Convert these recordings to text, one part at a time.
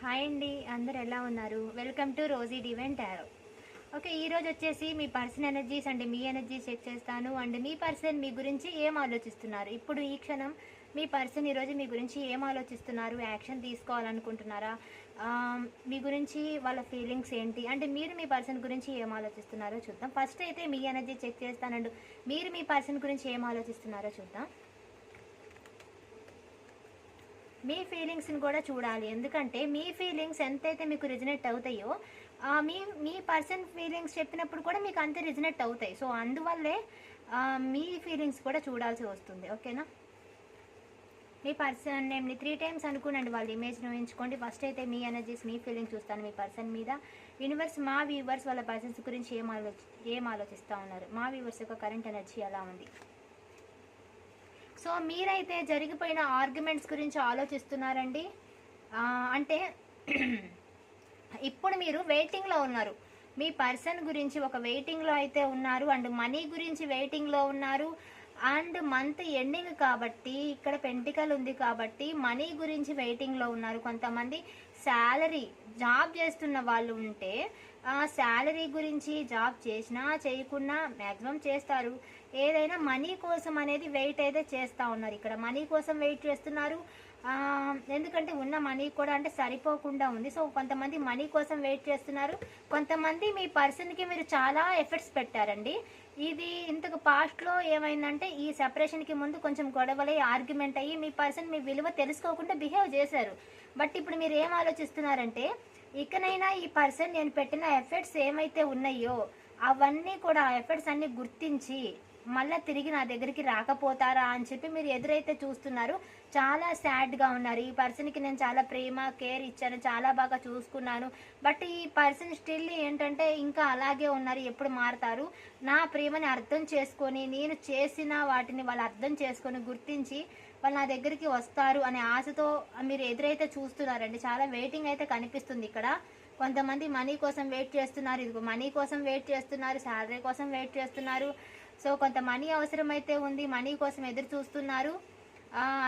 Hi అండి అందరు ఎలా ఉన్నారు? వెల్కమ్ టు రోజీ డివెంట్ టారో ఓకే ఈరోజు వచ్చేసి మీ పర్సన్ ఎనర్జీస్ అండ్ మీ ఎనర్జీ చెక్ చేస్తాను. అండ్ మీ పర్సన్ మీ గురించి ఏం ఆలోచిస్తున్నారు? ఇప్పుడు ఈ క్షణం మీ పర్సన్ ఈరోజు మీ గురించి ఏం ఆలోచిస్తున్నారు? యాక్షన్ తీసుకోవాలనుకుంటున్నారా? మీ గురించి వాళ్ళ ఫీలింగ్స్ ఏంటి? అంటే మీరు మీ పర్సన్ గురించి ఏం ఆలోచిస్తున్నారో చూద్దాం. ఫస్ట్ అయితే మీ ఎనర్జీ చెక్ చేస్తానండి. మీరు మీ పర్సన్ గురించి ఏం ఆలోచిస్తున్నారో చూద్దాం. మీ ఫీలింగ్స్ని కూడా చూడాలి. ఎందుకంటే మీ ఫీలింగ్స్ ఎంతైతే మీకు రిజనెట్ అవుతాయో మీ మీ పర్సన్ ఫీలింగ్స్ చెప్పినప్పుడు కూడా మీకు అంతే రిజనెట్ అవుతాయి. సో అందువల్లే మీ ఫీలింగ్స్ కూడా చూడాల్సి వస్తుంది. ఓకేనా? మీ పర్సన్ నేమ్ని త్రీ టైమ్స్ అనుకునండి వాళ్ళ ఇమేజ్ ఊహించుకోండి. ఫస్ట్ అయితే మీ ఎనర్జీస్ మీ ఫీలింగ్స్ చూస్తాను మీ పర్సన్ మీద. యూనివర్స్ మా వ్యూవర్స్ వాళ్ళ పర్సన్స్ గురించి ఏం ఆలోచి ఏం ఆలోచిస్తూ ఉన్నారు? మా వ్యూవర్స్ యొక్క కరెంట్ ఎనర్జీ ఎలా ఉంది? సో మీరైతే జరిగిపోయిన ఆర్గ్యుమెంట్స్ గురించి ఆలోచిస్తున్నారండి? అంటే ఇప్పుడు మీరు వెయిటింగ్లో ఉన్నారు. మీ పర్సన్ గురించి ఒక వెయిటింగ్లో అయితే ఉన్నారు అండ్ మనీ గురించి వెయిటింగ్లో ఉన్నారు అండ్ మంత్ ఎండింగ్ కాబట్టి ఇక్కడ పెంటికల్ ఉంది కాబట్టి మనీ గురించి వెయిటింగ్లో ఉన్నారు. కొంతమంది శాలరీ జాబ్ చేస్తున్న వాళ్ళు ఉంటే శాలరీ గురించి జాబ్ చేసినా చేయకున్నా మ్యాక్సిమం చేస్తారు. ఏదైనా మనీ కోసం అనేది వెయిట్ అయితే చేస్తూ ఉన్నారు. ఇక్కడ మనీ కోసం వెయిట్ చేస్తున్నారు. ఎందుకంటే ఉన్న మనీ కూడా అంటే సరిపోకుండా ఉంది. సో కొంతమంది మనీ కోసం వెయిట్ చేస్తున్నారు. కొంతమంది మీ పర్సన్కి మీరు చాలా ఎఫర్ట్స్ పెట్టారండి. ఇది ఇంతకు పాస్ట్లో ఏమైందంటే ఈ సెపరేషన్కి ముందు కొంచెం గొడవలై ఆర్గ్యుమెంట్ అయ్యి మీ పర్సన్ మీ విలువ తెలుసుకోకుండా బిహేవ్ చేశారు. బట్ ఇప్పుడు మీరు ఏం ఆలోచిస్తున్నారంటే ఇకనైనా ఈ పర్సన్ నేను పెట్టిన ఎఫర్ట్స్ ఏమైతే ఉన్నాయో అవన్నీ కూడా ఆ ఎఫర్ట్స్ అన్ని గుర్తించి మళ్ళీ తిరిగి నా దగ్గరికి రాకపోతారా అని చెప్పి మీరు ఎదురైతే చూస్తున్నారు. చాలా సాడ్గా ఉన్నారు. ఈ పర్సన్కి నేను చాలా ప్రేమ కేర్ ఇచ్చాను. చాలా బాగా చూసుకున్నాను. బట్ ఈ పర్సన్ స్టిల్ ఏంటంటే ఇంకా అలాగే ఉన్నారు. ఎప్పుడు మారుతారు? నా ప్రేమని అర్థం చేసుకొని నేను చేసిన వాటిని వాళ్ళు అర్థం చేసుకొని గుర్తించి వాళ్ళు నా దగ్గరికి వస్తారు అనే ఆశతో మీరు ఎదురైతే చూస్తున్నారండి. చాలా వెయిటింగ్ అయితే కనిపిస్తుంది ఇక్కడ. కొంతమంది మనీ కోసం వెయిట్ చేస్తున్నారు. ఇదిగో మనీ కోసం వెయిట్ చేస్తున్నారు. శాలరీ కోసం వెయిట్ చేస్తున్నారు. సో కొంత మనీ అవసరమైతే ఉంది మనీ కోసం ఎదురు చూస్తున్నారు.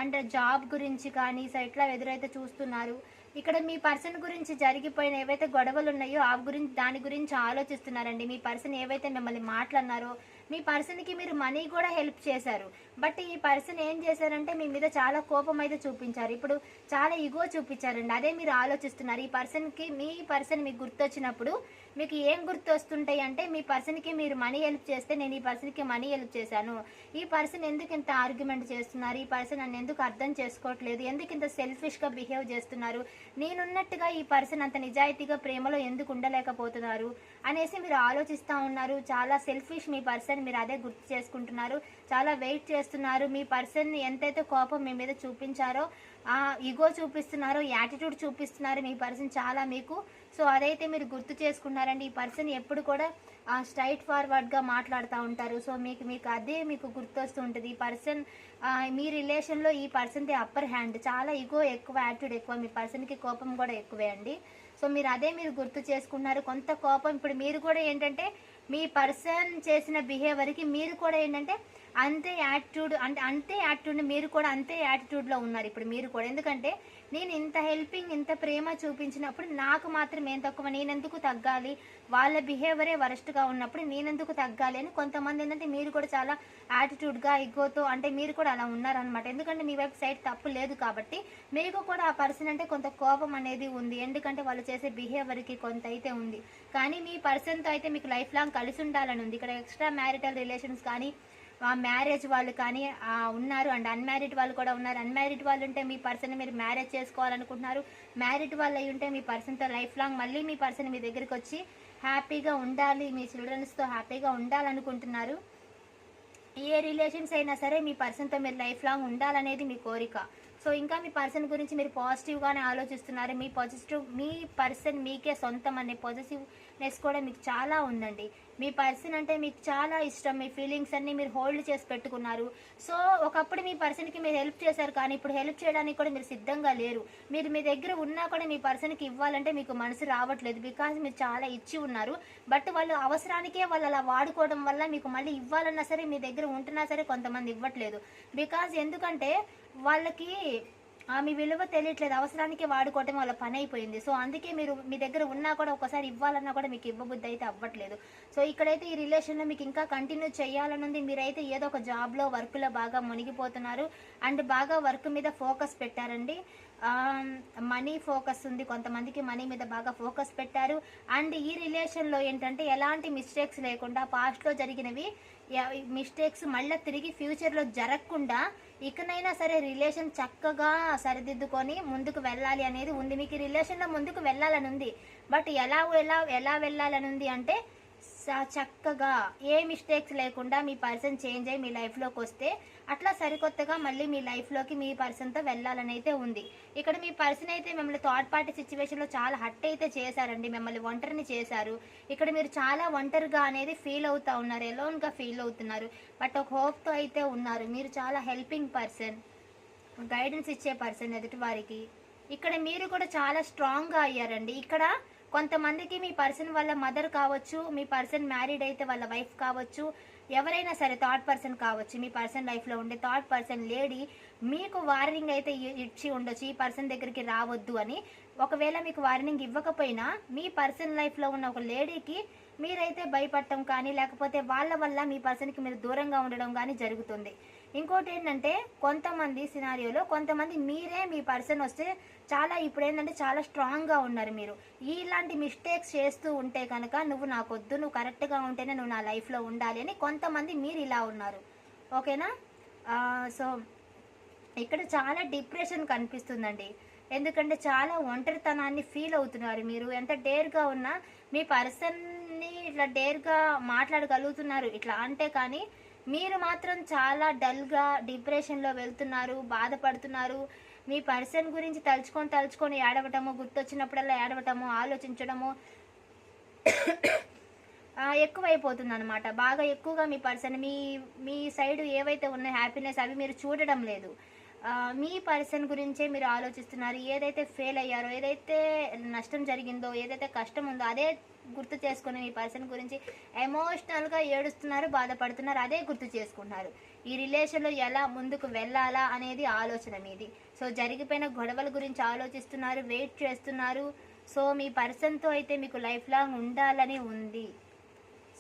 అండ్ జాబ్ గురించి కానీ సో ఇట్లా ఎదురైతే చూస్తున్నారు. ఇక్కడ మీ పర్సన్ గురించి జరిగిపోయిన ఏవైతే గొడవలు ఉన్నాయో ఆ గురించి దాని గురించి ఆలోచిస్తున్నారండి. మీ పర్సన్ ఏవైతే మిమ్మల్ని మాట్లాడినారో మీ పర్సన్కి మీరు మనీ కూడా హెల్ప్ చేశారు. బట్ ఈ పర్సన్ ఏం చేశారంటే మీ మీద చాలా కోపం అయితే చూపించారు. ఇప్పుడు చాలా ఇగో చూపించారండి. అదే మీరు ఆలోచిస్తున్నారు. ఈ పర్సన్కి మీ పర్సన్ మీకు గుర్తొచ్చినప్పుడు మీకు ఏం గుర్తు వస్తుంటాయి అంటే మీ పర్సన్కి మీరు మనీ హెల్ప్ చేస్తే నేను ఈ పర్సన్కి మనీ హెల్ప్ చేశాను. ఈ పర్సన్ ఎందుకు ఇంత ఆర్గ్యుమెంట్ చేస్తున్నారు? ఈ పర్సన్ నన్ను ఎందుకు అర్థం చేసుకోవట్లేదు? ఎందుకు ఇంత సెల్ఫిష్గా బిహేవ్ చేస్తున్నారు? నేనున్నట్టుగా ఈ పర్సన్ అంత నిజాయితీగా ప్రేమలో ఎందుకు ఉండలేకపోతున్నారు? అనేసి మీరు ఆలోచిస్తూ ఉన్నారు. చాలా సెల్ఫిష్ మీ పర్సన్ మీరు అదే గుర్తు చేసుకుంటున్నారు. చాలా వెయిట్ చేస్తున్నారు. మీ పర్సన్ ఎంతైతే కోపం మీ మీద చూపించారో ఈగో ఇగో చూపిస్తున్నారో యాటిట్యూడ్ చూపిస్తున్నారు మీ పర్సన్ చాలా మీకు సో అదైతే మీరు గుర్తు చేసుకున్నారండి ఈ పర్సన్ ఎప్పుడు కూడా స్ట్రైట్ ఫార్వర్డ్గా మాట్లాడుతూ ఉంటారు. సో మీకు మీకు అదే మీకు గుర్తొస్తూ ఉంటుంది. ఈ పర్సన్ మీ రిలేషన్లో ఈ పర్సన్ది అప్పర్ హ్యాండ్ చాలా ఇగో ఎక్కువ యాటిట్యూడ్ ఎక్కువ. మీ పర్సన్కి కోపం కూడా ఎక్కువే అండి. సో మీరు అదే మీరు గుర్తు చేసుకున్నారు. కొంత కోపం ఇప్పుడు మీరు కూడా ఏంటంటే మీ పర్సన్ చేసిన బిహేవియర్కి మీరు కూడా ఏంటంటే అంతే యాటిట్యూడ్ అంటే అంతే యాటిట్యూడ్ మీరు కూడా అంతే యాటిట్యూడ్లో ఉన్నారు ఇప్పుడు మీరు కూడా. ఎందుకంటే నేను ఇంత హెల్పింగ్ ఇంత ప్రేమ చూపించినప్పుడు నాకు మాత్రం ఏం తక్కువ నేనెందుకు తగ్గాలి? వాళ్ళ బిహేవియరే వరస్ట్గా ఉన్నప్పుడు నేనెందుకు తగ్గాలి అని కొంతమంది ఏంటంటే మీరు కూడా చాలా యాటిట్యూడ్గా ఇగ్గోతో అంటే మీరు కూడా అలా ఉన్నారనమాట ఎందుకంటే మీ వైపు సైడ్ తప్పు లేదు కాబట్టి మీకు కూడా ఆ పర్సన్ అంటే కొంత కోపం అనేది ఉంది. ఎందుకంటే వాళ్ళు చేసే బిహేవియర్కి కొంత అయితే ఉంది. కానీ మీ పర్సన్తో అయితే మీకు లైఫ్ లాంగ్ కలిసి ఉండాలని ఉంది. ఇక్కడ ఎక్స్ట్రా మ్యారిటల్ రిలేషన్స్ కానీ ఆ మ్యారేజ్ వాళ్ళు కానీ ఉన్నారు. అండ్ అన్మ్యారీడ్ వాళ్ళు కూడా ఉన్నారు. అన్మ్యారీడ్ వాళ్ళు ఉంటే మీ పర్సన్ మీరు మ్యారేజ్ చేసుకోవాలనుకుంటున్నారు. మ్యారీడ్ వాళ్ళు అయి ఉంటే మీ పర్సన్తో లైఫ్ లాంగ్ మళ్ళీ మీ పర్సన్ మీ దగ్గరికి వచ్చి హ్యాపీగా ఉండాలి. మీ చిల్డ్రన్స్తో హ్యాపీగా ఉండాలనుకుంటున్నారు. ఏ రిలేషన్స్ అయినా సరే మీ పర్సన్తో మీరు లైఫ్ లాంగ్ ఉండాలనేది మీ కోరిక. సో ఇంకా మీ పర్సన్ గురించి మీరు పాజిటివ్గానే ఆలోచిస్తున్నారు. మీ పాజిటివ్ మీ పర్సన్ మీకే సొంతం అనే పాజిటివ్నెస్ కూడా మీకు చాలా ఉందండి. మీ పర్సన్ అంటే మీకు చాలా ఇష్టం మీ ఫీలింగ్స్ అన్ని మీరు హోల్డ్ చేసి పెట్టుకున్నారు. సో ఒకప్పుడు మీ పర్సన్కి మీరు హెల్ప్ చేశారు కానీ ఇప్పుడు హెల్ప్ చేయడానికి కూడా మీరు సిద్ధంగా లేరు. మీరు మీ దగ్గర ఉన్నా కూడా మీ పర్సన్కి ఇవ్వాలంటే మీకు మనసు రావట్లేదు. బికాజ్ మీరు చాలా ఇచ్చి ఉన్నారు. బట్ వాళ్ళు అవసరానికే వాళ్ళు అలా వాడుకోవడం వల్ల మీకు మళ్ళీ ఇవ్వాలన్నా సరే మీ దగ్గర ఉంటున్నా సరే కొంతమంది ఇవ్వట్లేదు. బికాజ్ ఎందుకంటే వాళ్ళకి మీ విలువ తెలియట్లేదు. అవసరానికి వాడుకోవటం వాళ్ళ పని అయిపోయింది. సో అందుకే మీరు మీ దగ్గర ఉన్నా కూడా ఒకసారి ఇవ్వాలన్నా కూడా మీకు ఇవ్వబుద్ధి అయితే అవ్వట్లేదు. సో ఇక్కడైతే ఈ రిలేషన్లో మీకు ఇంకా కంటిన్యూ చేయాలనుంది. మీరైతే ఏదో ఒక జాబ్లో వర్క్లో బాగా మునిగిపోతున్నారు. అండ్ బాగా వర్క్ మీద ఫోకస్ పెట్టారండి. మనీ ఫోకస్ ఉంది. కొంతమందికి మనీ మీద బాగా ఫోకస్ పెట్టారు. అండ్ ఈ రిలేషన్లో ఏంటంటే ఎలాంటి మిస్టేక్స్ లేకుండా పాస్ట్లో జరిగినవి మిస్టేక్స్ మళ్ళీ తిరిగి ఫ్యూచర్లో జరగకుండా ఇకనైనా సరే రిలేషన్ చక్కగా సరిదిద్దుకొని ముందుకు వెళ్ళాలి అనేది ఉంది. మీకు రిలేషన్లో ముందుకు వెళ్ళాలని ఉంది. బట్ ఎలా ఎలా ఎలా వెళ్ళాలని ఉంది అంటే చక్కగా ఏ మిస్టేక్స్ లేకుండా మీ పర్సన్ చేంజ్ అయ్యి మీ లైఫ్లోకి వస్తే అట్లా సరికొత్తగా మళ్ళీ మీ లైఫ్లోకి మీ పర్సన్తో వెళ్ళాలని అయితే ఉంది. ఇక్కడ మీ పర్సన్ అయితే మిమ్మల్ని థర్డ్ పార్టీ సిచ్యువేషన్లో చాలా హట్ అయితే చేశారండి. మిమ్మల్ని ఒంటరిని చేశారు. ఇక్కడ మీరు చాలా ఒంటరిగా అనేది ఫీల్ అవుతూ ఉన్నారు. ఎలోన్గా ఫీల్ అవుతున్నారు. బట్ ఒక హోప్తో అయితే ఉన్నారు. మీరు చాలా హెల్పింగ్ పర్సన్ గైడెన్స్ ఇచ్చే పర్సన్ ఎదుటి వారికి. ఇక్కడ మీరు కూడా చాలా స్ట్రాంగ్గా అయ్యారండి. ఇక్కడ కొంతమందికి మీ పర్సన్ వాళ్ళ మదర్ కావచ్చు మీ పర్సన్ మ్యారీడ్ అయితే వాళ్ళ వైఫ్ కావచ్చు ఎవరైనా సరే థర్డ్ పర్సన్ కావచ్చు మీ పర్సన్ లైఫ్లో ఉండే థర్డ్ పర్సన్ లేడీ మీకు వార్నింగ్ అయితే ఇ- ఇచ్చి ఉండొచ్చు ఈ పర్సన్ దగ్గరికి రావద్దు అని. ఒకవేళ మీకు వార్నింగ్ ఇవ్వకపోయినా మీ పర్సన్ లైఫ్లో ఉన్న ఒక లేడీకి మీరైతే భయపడటం కానీ లేకపోతే వాళ్ళ వల్ల మీ పర్సన్కి మీరు దూరంగా ఉండడం కానీ జరుగుతుంది. ఇంకోటి ఏంటంటే కొంతమంది సినారియోలో కొంతమంది మీరే మీ పర్సన్ వస్తే చాలా ఇప్పుడు ఏంటంటే చాలా స్ట్రాంగ్గా ఉన్నారు మీరు. ఇలాంటి మిస్టేక్స్ చేస్తూ ఉంటే కనుక నువ్వు నాకు వద్దు నువ్వు కరెక్ట్గా ఉంటేనే నువ్వు నా లైఫ్లో ఉండాలి అని కొంతమంది మీరు ఇలా ఉన్నారు. ఓకేనా? సో ఇక్కడ చాలా డిప్రెషన్ కనిపిస్తుందండి. ఎందుకంటే చాలా ఒంటరితనాన్ని ఫీల్ అవుతున్నారు మీరు. ఎంత డేర్గా ఉన్నా మీ పర్సన్ని ఇట్లా డేర్గా మాట్లాడగలుగుతున్నారు. ఇట్లా అంటే కానీ మీరు మాత్రం చాలా డల్గా డిప్రెషన్లో వెళ్తున్నారు బాధపడుతున్నారు. మీ పర్సన్ గురించి తలుచుకొని తలుచుకొని ఏడవటము గుర్తొచ్చినప్పుడల్లా ఏడవటము ఆలోచించడము ఎక్కువైపోతుంది అనమాట బాగా ఎక్కువగా మీ పర్సన్ మీ మీ సైడ్ ఏవైతే ఉన్నాయో హ్యాపీనెస్ అవి మీరు చూడడం లేదు. మీ పర్సన్ గురించే మీరు ఆలోచిస్తున్నారు. ఏదైతే ఫెయిల్ అయ్యారో ఏదైతే నష్టం జరిగిందో ఏదైతే కష్టం ఉందో అదే గుర్తు చేసుకుని మీ పర్సన్ గురించి ఎమోషనల్గా ఏడుస్తున్నారు బాధపడుతున్నారు అదే గుర్తు చేసుకుంటున్నారు. ఈ రిలేషన్లో ఎలా ముందుకు వెళ్ళాలా అనేది ఆలోచన మీది. సో జరిగిపోయిన గొడవల గురించి ఆలోచిస్తున్నారు వెయిట్ చేస్తున్నారు. సో మీ పర్సన్తో అయితే మీకు లైఫ్ లాంగ్ ఉండాలని ఉంది.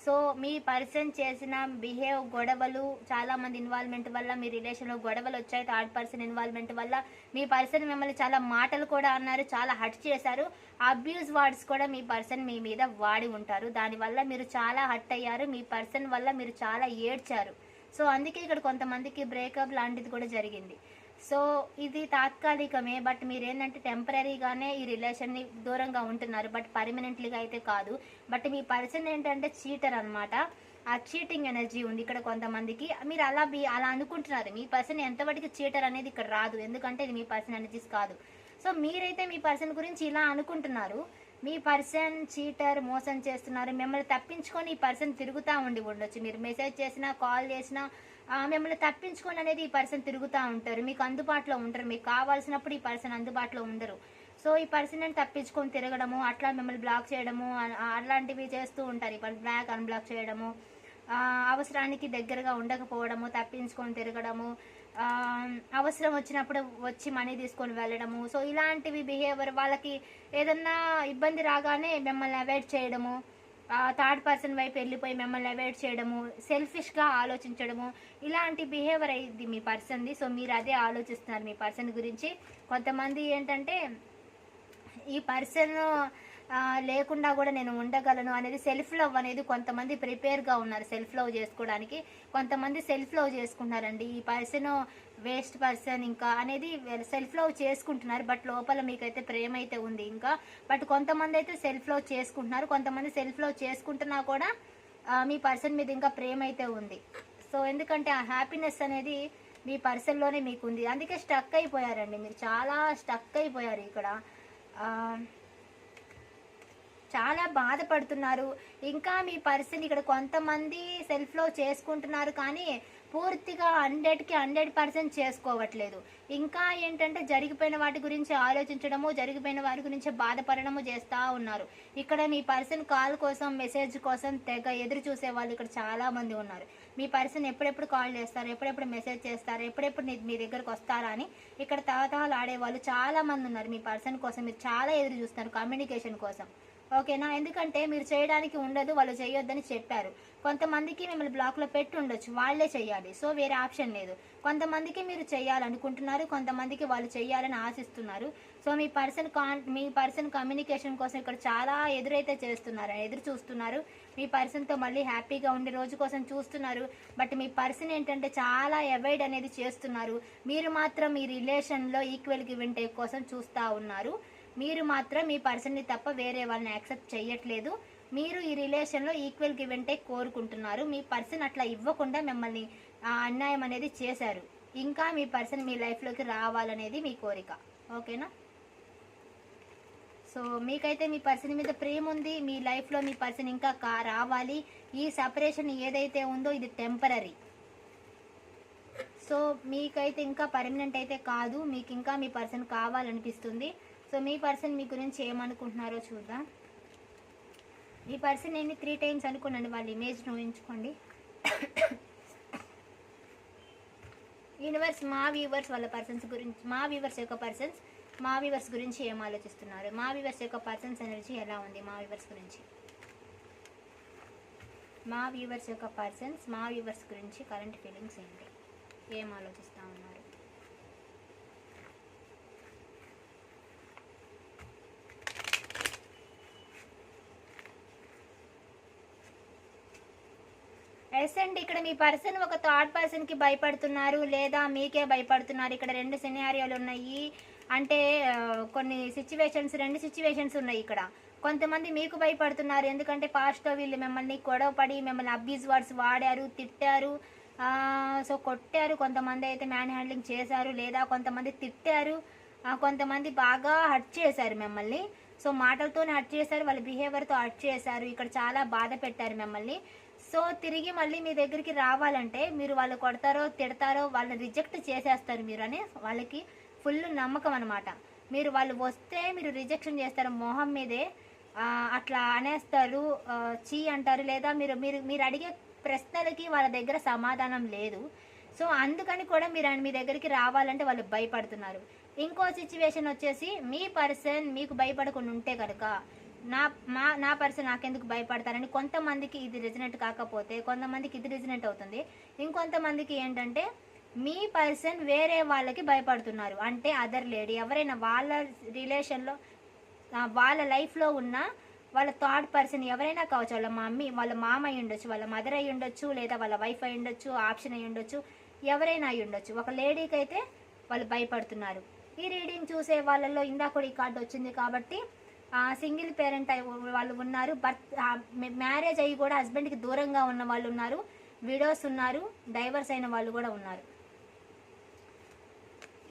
సో మీ పర్సన్ చేసిన బిహేవ్ గొడవలు చాలామంది ఇన్వాల్వ్మెంట్ వల్ల మీ రిలేషన్లో గొడవలు వచ్చాయి థర్డ్ పర్సన్ ఇన్వాల్వ్మెంట్ వల్ల మీ పర్సన్ మిమ్మల్ని చాలా మాటలు కూడా అన్నారు చాలా హట్ చేశారు. అబ్యూస్ వర్డ్స్ కూడా మీ పర్సన్ మీ మీద వాడి ఉంటారు. దానివల్ల మీరు చాలా హట్ అయ్యారు మీ పర్సన్ వల్ల మీరు చాలా ఏడ్చారు. సో అందుకే ఇక్కడ కొంతమందికి బ్రేకప్ లాంటిది కూడా జరిగింది. సో ఇది తాత్కాలికమే బట్ మీరు ఏంటంటే టెంపరీగానే ఈ రిలేషన్ని దూరంగా ఉంటున్నారు. బట్ పర్మనెంట్లీగా అయితే కాదు. బట్ మీ పర్సన్ ఏంటంటే చీటర్ అనమాట ఆ చీటింగ్ ఎనర్జీ ఉంది ఇక్కడ కొంతమందికి. మీరు అలా మీ అలా అనుకుంటున్నారు. మీ పర్సన్ ఎంతవరకు చీటర్ అనేది ఇక్కడ రాదు. ఎందుకంటే ఇది మీ పర్సన్ ఎనర్జీస్ కాదు. సో మీరైతే మీ పర్సన్ గురించి ఇలా అనుకుంటున్నారు. మీ పర్సన్ చీటర్ మోసం చేస్తున్నారు. మిమ్మల్ని తప్పించుకొని ఈ పర్సన్ తిరుగుతూ ఉండి ఉండొచ్చు. మీరు మెసేజ్ చేసినా కాల్ చేసినా మిమ్మల్ని తప్పించుకొని అనేది ఈ పర్సన్ తిరుగుతూ ఉంటారు. మీకు అందుబాటులో ఉంటారు మీకు కావాల్సినప్పుడు ఈ పర్సన్ అందుబాటులో ఉండరు. సో ఈ పర్సన్ తప్పించుకొని తిరగడము అట్లా మిమ్మల్ని బ్లాక్ చేయడము అలాంటివి చేస్తూ ఉంటారు. ఈ బ్లాక్ అన్బ్లాక్ చేయడము అవసరానికి దగ్గరగా ఉండకపోవడము తప్పించుకొని తిరగడము అవసరం వచ్చినప్పుడు వచ్చి మనీ తీసుకొని వెళ్ళడము. సో ఇలాంటివి బిహేవియర్ వాళ్ళకి ఏదన్నా ఇబ్బంది రాగానే మిమ్మల్ని అవాయిడ్ చేయడము. థర్డ్ పర్సన్ వైపు వెళ్ళిపోయి మిమ్మల్ని అవాయిడ్ చేయడము. సెల్ఫిష్గా ఆలోచించడము. ఇలాంటి బిహేవియర్ అయింది మీ పర్సన్ది సో మీరు అదే ఆలోచిస్తున్నారు మీ పర్సన్ గురించి. కొంతమంది ఏంటంటే ఈ పర్సన్ లేకుండా కూడా నేను ఉండగలను అనేది సెల్ఫ్ లవ్ అనేది కొంతమంది ప్రిపేర్గా ఉన్నారు సెల్ఫ్ లవ్ చేసుకోవడానికి. కొంతమంది సెల్ఫ్ లవ్ చేసుకుంటున్నారండి. ఈ పర్సన్ వేస్ట్ పర్సన్ ఇంకా అనేది సెల్ఫ్ లవ్ చేసుకుంటున్నారు. బట్ లోపల మీకైతే ప్రేమ అయితే ఉంది ఇంకా. బట్ కొంతమంది అయితే సెల్ఫ్ లవ్ చేసుకుంటున్నారు. కొంతమంది సెల్ఫ్ లవ్ చేసుకుంటున్నా కూడా మీ పర్సన్ మీద ఇంకా ప్రేమ అయితే ఉంది. సో ఎందుకంటే ఆ హ్యాపీనెస్ అనేది మీ పర్సన్లోనే మీకు ఉంది అందుకే స్టక్ అయిపోయారండి. మీరు చాలా స్టక్ అయిపోయారు ఇక్కడ. ఆ, చాలా బాధపడుతున్నారు. ఇంకా మీ పర్సన్ ఇక్కడ కొంతమంది సెల్ఫ్లో చేసుకుంటున్నారు కానీ పూర్తిగా హండ్రెడ్కి హండ్రెడ్ పర్సెంట్ చేసుకోవట్లేదు. ఇంకా ఏంటంటే జరిగిపోయిన వాటి గురించి ఆలోచించడము జరిగిపోయిన వారి గురించి బాధపడడము చేస్తూ ఉన్నారు. ఇక్కడ మీ పర్సన్ కాల్ కోసం మెసేజ్ కోసం తెగ ఎదురు చూసే వాళ్ళు ఇక్కడ చాలామంది ఉన్నారు. మీ పర్సన్ ఎప్పుడెప్పుడు కాల్ చేస్తారు ఎప్పుడెప్పుడు మెసేజ్ చేస్తారు ఎప్పుడెప్పుడు మీ దగ్గరకు వస్తారా అని ఇక్కడ తహతహాలు ఆడేవాళ్ళు వాళ్ళు చాలామంది ఉన్నారు. మీ పర్సన్ కోసం మీరు చాలా ఎదురు చూస్తున్నారు కమ్యూనికేషన్ కోసం. ఓకేనా? ఎందుకంటే మీరు చేయడానికి ఉండదు వాళ్ళు చేయొద్దని చెప్పారు. కొంతమందికి మిమ్మల్ని బ్లాక్లో పెట్టి ఉండొచ్చు వాళ్ళే చేయాలి. సో వేరే ఆప్షన్ లేదు. కొంతమందికి మీరు చేయాలనుకుంటున్నారు కొంతమందికి వాళ్ళు చేయాలని ఆశిస్తున్నారు. సో మీ పర్సన్ కాన్ మీ పర్సన్ కమ్యూనికేషన్ కోసం ఇక్కడ చాలా ఎదురైతే చేస్తున్నారు ఎదురు చూస్తున్నారు. మీ పర్సన్తో మళ్ళీ హ్యాపీగా ఉండే రోజు కోసం చూస్తున్నారు. బట్ మీ పర్సన్ ఏంటంటే చాలా అవాయిడ్ అనేది చేస్తున్నారు. మీరు మాత్రం మీ రిలేషన్లో ఈక్వల్ గివెన్ టేక్ కోసం చూస్తూ ఉన్నారు. మీరు మాత్రం మీ పర్సన్ని తప్ప వేరే వాళ్ళని యాక్సెప్ట్ చేయట్లేదు మీరు ఈ రిలేషన్లో ఈక్వల్ గివ్ అండ్ టేక్ కోరుకుంటున్నారు. మీ పర్సన్ అట్లా ఇవ్వకుండా మిమ్మల్ని ఆ, అన్యాయం అనేది చేశారు. ఇంకా మీ పర్సన్ మీ లైఫ్లోకి రావాలనేది మీ కోరిక. ఓకేనా? సో మీకైతే మీ పర్సన్ మీద ప్రేమ ఉంది. మీ లైఫ్లో మీ పర్సన్ ఇంకా కా రావాలి. ఈ సపరేషన్ ఏదైతే ఉందో ఇది టెంపరీ సో మీకైతే ఇంకా పర్మనెంట్ అయితే కాదు. మీకు ఇంకా మీ పర్సన్ కావాలనిపిస్తుంది. సో మీ పర్సన్ మీ గురించి ఏమనుకుంటున్నారో చూద్దాం. ఈ పర్సన్ నేను త్రీ టైమ్స్ అనుకున్నాను వాళ్ళ ఇమేజ్ను ఊహించుకోండి. యూనివర్స్ మా వ్యూవర్స్ వాళ్ళ పర్సన్స్ గురించి మా వ్యూవర్స్ యొక్క పర్సన్స్ మా వ్యూవర్స్ గురించి ఏం ఆలోచిస్తున్నారు? మా వ్యూవర్స్ యొక్క పర్సన్స్ ఎనర్జీ ఎలా ఉంది? మా వ్యూవర్స్ గురించి. మా వ్యూవర్స్ యొక్క పర్సన్స్ మా వ్యూవర్స్ గురించి కరెంట్ ఫీలింగ్స్ ఏంటి? ఏం ఆలోచిస్తా ఉన్నారు? ఎస్ అండి ఇక్కడ మీ పర్సన్ ఒక థర్డ్ పర్సన్కి భయపడుతున్నారు లేదా మీకే భయపడుతున్నారు. ఇక్కడ రెండు సినారియోలు ఉన్నాయి. అంటే కొన్ని సిచ్యువేషన్స్ రెండు సిచ్యువేషన్స్ ఉన్నాయి ఇక్కడ. కొంతమంది మీకు భయపడుతున్నారు. ఎందుకంటే పాస్ట్లో వీళ్ళు మిమ్మల్ని గొడవపడి మిమ్మల్ని అబ్యూజ్ వర్డ్స్ వాడారు తిట్టారు. సో కొట్టారు. కొంతమంది అయితే మ్యాన్ హ్యాండ్లింగ్ చేశారు లేదా కొంతమంది తిట్టారు. కొంతమంది బాగా హర్ట్ చేశారు మిమ్మల్ని. సో మాటలతోనే హర్ట్ చేశారు వాళ్ళ బిహేవియర్తో హర్ట్ చేశారు. ఇక్కడ చాలా బాధ పెట్టారు మిమ్మల్ని. సో తిరిగి మళ్ళీ మీ దగ్గరికి రావాలంటే మీరు వాళ్ళు కొడతారో తిడతారో వాళ్ళని రిజెక్ట్ చేసేస్తారు మీరు అని వాళ్ళకి ఫుల్ నమ్మకం అనమాట మీరు వాళ్ళు వస్తే మీరు రిజెక్షన్ చేస్తారు మొహం మీదే అట్లా అనేస్తారు చీ అంటారు లేదా మీరు మీరు మీరు అడిగే ప్రశ్నలకి వాళ్ళ దగ్గర సమాధానం లేదు. సో అందుకని కూడా మీరు మీ దగ్గరికి రావాలంటే వాళ్ళు భయపడుతున్నారు. ఇంకో సిచ్యువేషన్ వచ్చేసి మీ పర్సన్ మీకు భయపడకుండా ఉంటే కనుక నా మా నా పర్సన్ నాకెందుకు భయపడతారని కొంతమందికి ఇది రిజనెట్ కాకపోతే కొంతమందికి ఇది రిజనెట్ అవుతుంది. ఇంకొంతమందికి ఏంటంటే మీ పర్సన్ వేరే వాళ్ళకి భయపడుతున్నారు. అంటే అదర్ లేడీ ఎవరైనా వాళ్ళ రిలేషన్లో వాళ్ళ లైఫ్లో ఉన్న వాళ్ళ థర్డ్ పర్సన్ ఎవరైనా కావచ్చు వాళ్ళ మమ్మీ వాళ్ళ మామ అయి ఉండొచ్చు వాళ్ళ మదర్ అయి ఉండొచ్చు లేదా వాళ్ళ వైఫ్ అయి ఉండొచ్చు ఆప్షన్ అయి ఉండొచ్చు ఎవరైనా అయి ఉండొచ్చు. ఒక లేడీకి అయితే వాళ్ళు భయపడుతున్నారు. ఈ రీడింగ్ చూసే వాళ్ళల్లో ఇందాక కూడా ఈ కార్డు వచ్చింది కాబట్టి సింగిల్ పేరెంట్ అయి వాళ్ళు ఉన్నారు. బర్త్ మ్యారేజ్ అయ్యి కూడా హస్బెండ్కి దూరంగా ఉన్న వాళ్ళు ఉన్నారు. విడోస్ ఉన్నారు. డైవర్స్ అయిన వాళ్ళు కూడా ఉన్నారు.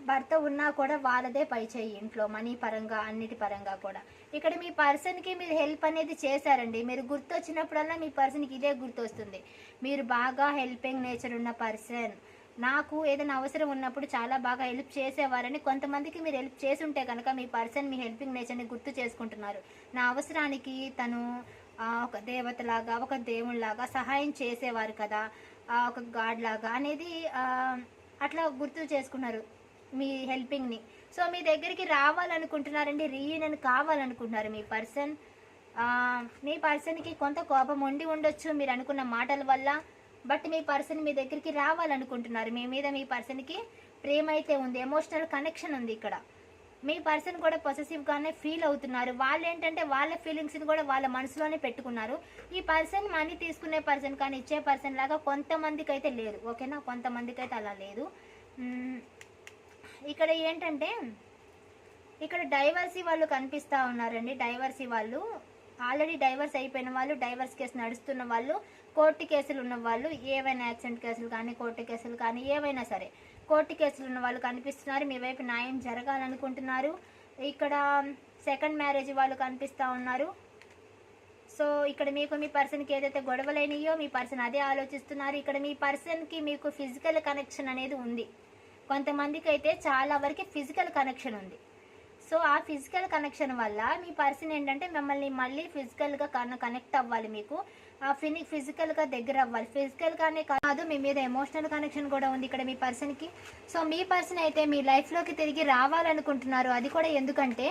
భర్త ఉన్నా కూడా వాళ్ళదే పై చేయి ఇంట్లో మనీ పరంగా అన్నిటి పరంగా కూడా. ఇక్కడ మీ పర్సన్కి మీరు హెల్ప్ అనేది చేశారండి. మీరు గుర్తొచ్చినప్పుడల్లా మీ పర్సన్కి ఇదే గుర్తొస్తుంది. మీరు బాగా హెల్పింగ్ నేచర్ ఉన్న పర్సన్ నాకు ఏదైనా అవసరం ఉన్నప్పుడు చాలా బాగా హెల్ప్ చేసేవారని కొంతమందికి మీరు హెల్ప్ చేసి ఉంటే కనుక మీ పర్సన్ మీ హెల్పింగ్ నేచర్ని గుర్తు చేసుకుంటున్నారు. నా అవసరానికి తను ఒక దేవతలాగా ఒక దేవుళ్ళలాగా సహాయం చేసేవారు కదా ఒక గాడ్ లాగా అనేది అట్లా గుర్తు చేసుకున్నారు మీ హెల్పింగ్ని. సో మీ దగ్గరికి రావాలనుకుంటున్నారండి రీయూనియన్ కావాలనుకుంటున్నారు మీ పర్సన్. మీ పర్సన్కి కొంత కోపం ఉండి ఉండొచ్చు మీరు అనుకున్న మాటల వల్ల. బట్ మీ పర్సన్ మీ దగ్గరికి రావాలనుకుంటున్నారు. మీ మీద మీ పర్సన్కి ప్రేమ అయితే ఉంది ఎమోషనల్ కనెక్షన్ ఉంది ఇక్కడ. మీ పర్సన్ కూడా పొసెసివ్గానే ఫీల్ అవుతున్నారు. వాళ్ళు ఏంటంటే వాళ్ళ ఫీలింగ్స్ని కూడా వాళ్ళ మనసులోనే పెట్టుకున్నారు. ఈ పర్సన్ మనీ తీసుకునే పర్సన్ కానీ ఇచ్చే పర్సన్ లాగా కొంతమందికి అయితే లేదు ఓకేనా? కొంతమందికి అయితే అలా లేదు. ఇక్కడ ఏంటంటే ఇక్కడ డైవర్సీ వాళ్ళు కనిపిస్తూ ఉన్నారండి. డైవర్సీ వాళ్ళు ఆల్రెడీ డైవర్స్ అయిపోయిన వాళ్ళు డైవర్స్ కేసు నడుస్తున్న వాళ్ళు కోర్టు కేసులు ఉన్న వాళ్ళు ఏవైనా యాక్సిడెంట్ కేసులు కానీ కోర్టు కేసులు కానీ ఏవైనా సరే కోర్టు కేసులు ఉన్న వాళ్ళు కనిపిస్తున్నారు. మీ వైపు న్యాయం జరగాలనుకుంటున్నారు. ఇక్కడ సెకండ్ మ్యారేజ్ వాళ్ళు కనిపిస్తూ ఉన్నారు. సో ఇక్కడ మీకు మీ పర్సన్కి ఏదైతే గొడవలైనయో మీ పర్సన్ అదే ఆలోచిస్తున్నారు. ఇక్కడ మీ పర్సన్కి మీకు ఫిజికల్ కనెక్షన్ అనేది ఉంది. కొంతమందికి అయితే చాలా వరకు ఫిజికల్ కనెక్షన్ ఉంది. సో ఆ ఫిజికల్ కనెక్షన్ వల్ల మీ పర్సన్ ఏంటంటే మిమ్మల్ని మళ్ళీ ఫిజికల్గా కన కనెక్ట్ అవ్వాలి మీకు. ఆ ఫిని ఫిజికల్గా దగ్గర అవ్వాలి. ఫిజికల్గానే కాదు మీ మీద ఎమోషనల్ కనెక్షన్ కూడా ఉంది ఇక్కడ మీ పర్సన్కి సో మీ పర్సన్ అయితే మీ లైఫ్లోకి తిరిగి రావాలనుకుంటున్నారు. అది కూడా ఎందుకంటే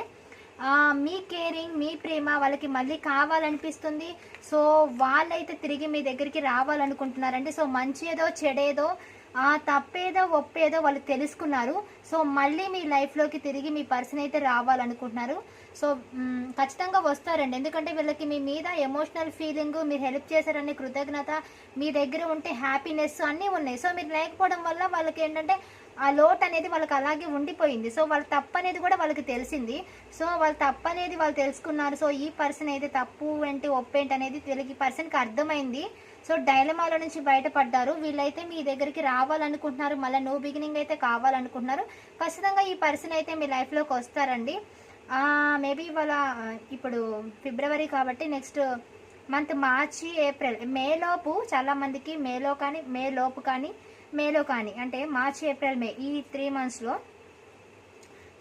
మీ కేరింగ్ మీ ప్రేమ వాళ్ళకి మళ్ళీ కావాలనిపిస్తుంది. సో వాళ్ళైతే తిరిగి మీ దగ్గరికి రావాలనుకుంటున్నారండి. సో మంచి ఏదో చెడేదో ఆ తప్పేదో ఒప్పేదో వాళ్ళు తెలుసుకున్నారు. సో మళ్ళీ మీ లైఫ్లోకి తిరిగి మీ పర్సన్ అయితే రావాలనుకుంటున్నారు. సో ఖచ్చితంగా వస్తారండి. ఎందుకంటే వీళ్ళకి మీ మీద ఎమోషనల్ ఫీలింగ్ మీరు హెల్ప్ చేశారనే కృతజ్ఞత మీ దగ్గర ఉంటే హ్యాపీనెస్ అన్నీ ఉన్నాయి. సో మీరు లేకపోవడం వల్ల వాళ్ళకి ఏంటంటే ఆ లోట్ అనేది వాళ్ళకి అలాగే ఉండిపోయింది. సో వాళ్ళ తప్పు అనేది కూడా వాళ్ళకి తెలిసింది. సో వాళ్ళ తప్పు అనేది వాళ్ళు తెలుసుకున్నారు. సో ఈ పర్సన్ అయితే తప్పు ఏంటి ఒప్పేంటి అనేది వీళ్ళకి ఈ పర్సన్కి అర్థమైంది. సో డైలమాల నుంచి బయటపడ్డారు. వీళ్ళైతే మీ దగ్గరికి రావాలనుకుంటున్నారు. మళ్ళీ నో బిగినింగ్ అయితే కావాలనుకుంటున్నారు. ఖచ్చితంగా ఈ పర్సన్ అయితే మీ లైఫ్లోకి వస్తారండి. మేబీ వాళ్ళ ఇప్పుడు ఫిబ్రవరి కాబట్టి నెక్స్ట్ మంత్ మార్చి ఏప్రిల్ మేలోపు చాలామందికి మేలో కానీ మే లోపు కానీ మేలో కానీ అంటే మార్చి ఏప్రిల్ మే ఈ త్రీ మంత్స్లో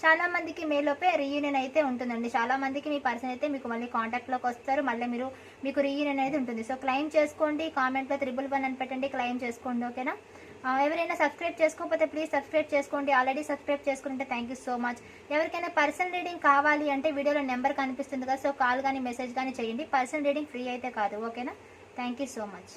చాలా మందికి మేలోపే రీయూనియన్ అయితే ఉంటుందండి. చాలా మందికి మీ పర్సన్ అయితే మీకు మళ్ళీ కాంటాక్ట్లోకి వస్తారు. మళ్ళీ మీరు మీకు రీయూనియన్ అనేది ఉంటుంది. సో క్లెయిమ్ చేసుకోండి. కామెంట్లో త్రిబుల్ వన్ అని పెట్టండి. క్లెయిమ్ చేసుకోండి. ఓకేనా ఎవరైనా సబ్స్క్రైబ్ చేసుకోకపోతే ప్లీజ్ సబ్స్క్రైబ్ చేసుకోండి. ఆల్రెడీ సబ్స్క్రైబ్ చేసుకుంటే థ్యాంక్ యూ సో మచ్ ఎవరికైనా పర్సనల్ రీడింగ్ కావాలి అంటే వీడియోలో నెంబర్ కనిపిస్తుంది కదా సో కాల్ కానీ మెసేజ్ కానీ చేయండి. పర్సనల్ రీడింగ్ ఫ్రీ అయితే కాదు. ఓకేనా థ్యాంక్ యూ సో మచ్